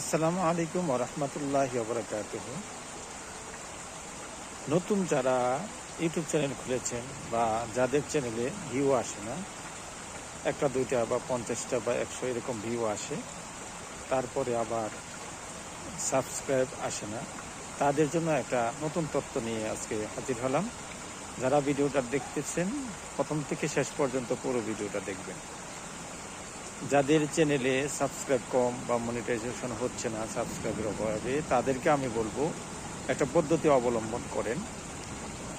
আসসালামু আলাইকুম রহমতুল্লাহ বরকাত নতুন যারা ইউটিউব চ্যানেল খুলেছেন বা যাদের চ্যানেলে ভিউ আসে না, একটা, দুইটা বা পঞ্চাশটা বা একশো এরকম ভিউ আসে, তারপরে আবার সাবস্ক্রাইব আসে না, তাদের জন্য একটা নতুন তথ্য নিয়ে আজকে হাজির হলাম। যারা ভিডিওটা দেখতেছেন, প্রথম থেকে শেষ পর্যন্ত পুরো ভিডিওটা দেখবেন। যাদের চ্যানেলে সাবস্ক্রাইব কম বা মনিটাইজেশন হচ্ছে না সাবস্ক্রাইবের অভাবে, তাদেরকে আমি বলব একটা পদ্ধতি অবলম্বন করেন।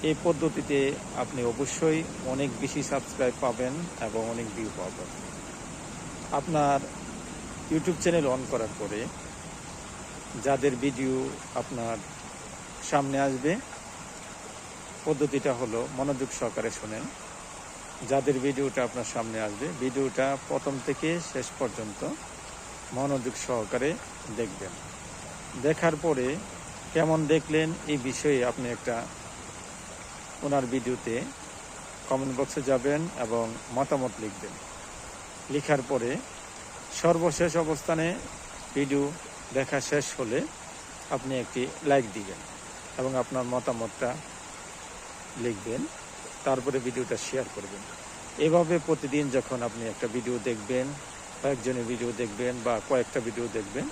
এই পদ্ধতিতে আপনি অবশ্যই অনেক বেশি সাবস্ক্রাইব পাবেন এবং অনেক ভিউ পাবেন। আপনার ইউটিউব চ্যানেল অন করার পরে যাদের ভিডিও আপনার সামনে আসবে, পদ্ধতিটা হলো মনোযোগ সহকারে শোনেন। যাদের ভিডিওটা আপনার সামনে আসবে, ভিডিওটা প্রথম থেকে শেষ পর্যন্ত মনোযোগ সহকারে দেখবেন। দেখার পরে কেমন দেখলেন এই বিষয়ে আপনি একটা ওনার ভিডিওতে কমেন্ট বক্সে যাবেন এবং মতামত লিখবেন। লেখার পরে সর্বশেষ অবস্থানে ভিডিও দেখা শেষ হলে আপনি একটি লাইক দিবেন এবং আপনার মতামতটা লিখবেন। তারপরে ভিডিওটা শেয়ার করবেন। এভাবে প্রতিদিন যখন আপনি একটা ভিডিও দেখবেন, কয়েকজনের ভিডিও দেখবেন বা কয়েকটা ভিডিও দেখবেন,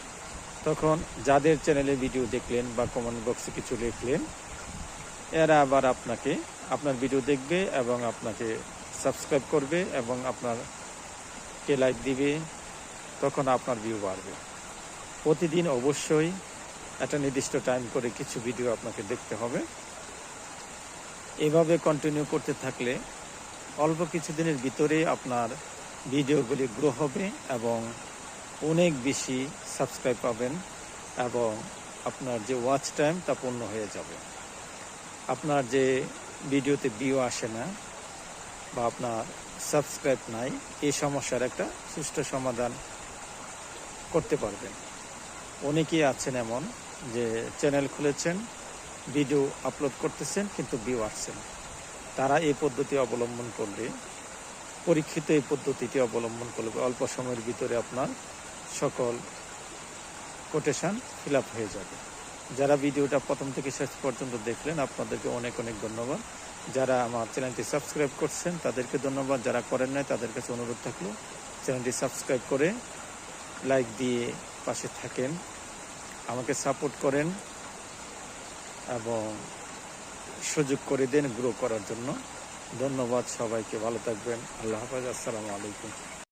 তখন যাদের চ্যানেলে ভিডিও দেখলেন বা কমেন্ট বক্সে কিছু লিখলেন, এরা আবার আপনাকে, আপনার ভিডিও দেখবে এবং আপনাকে সাবস্ক্রাইব করবে এবং আপনার কে লাইক দিবে, তখন আপনার ভিউ বাড়বে। প্রতিদিন অবশ্যই একটা নির্দিষ্ট টাইম করে কিছু ভিডিও আপনাকে দেখতে হবে। এভাবে কন্টিনিউ করতে থাকলে অল্প কিছুদিনের ভিতরে আপনার ভিডিওগুলি গ্রো হবে এবং অনেক বেশি সাবস্ক্রাইব পাবেন এবং আপনার যে ওয়াচ টাইম তা পূর্ণ হয়ে যাবে। আপনার যে ভিডিওতে ভিউ আসে না বা আপনার সাবস্ক্রাইব নাই, এই সমস্যার একটা সুষ্ঠু সমাধান করতে পারবেন। অনেকেই আছেন এমন যে চ্যানেল খুলেছেন ভিডিও আপলোড করতেছেন, কিন্তু ভিউ আসছে না তারা এই পদ্ধতি অবলম্বন করলে, পরীক্ষিত এই পদ্ধতিটি অবলম্বন করলে অল্প সময়ের ভিতরে আপনার সকল কোটেশন ফিল হয়ে যাবে। যারা ভিডিওটা প্রথম থেকে শেষ পর্যন্ত দেখলেন, আপনাদেরকে অনেক অনেক ধন্যবাদ। যারা আমার চ্যানেলটি সাবস্ক্রাইব করছেন, তাদেরকে ধন্যবাদ। যারা করেন নাই, তাদের কাছে অনুরোধ থাকল, চ্যানেলটি সাবস্ক্রাইব করে লাইক দিয়ে পাশে থাকেন। আমাকে সাপোর্ট করেন। এবং সুযোগ করে দেন গ্রো করার জন্য। ধন্যবাদ সবাইকে, ভালো থাকবেন। আল্লাহ হাফাজ, আসসালামু আলাইকুম।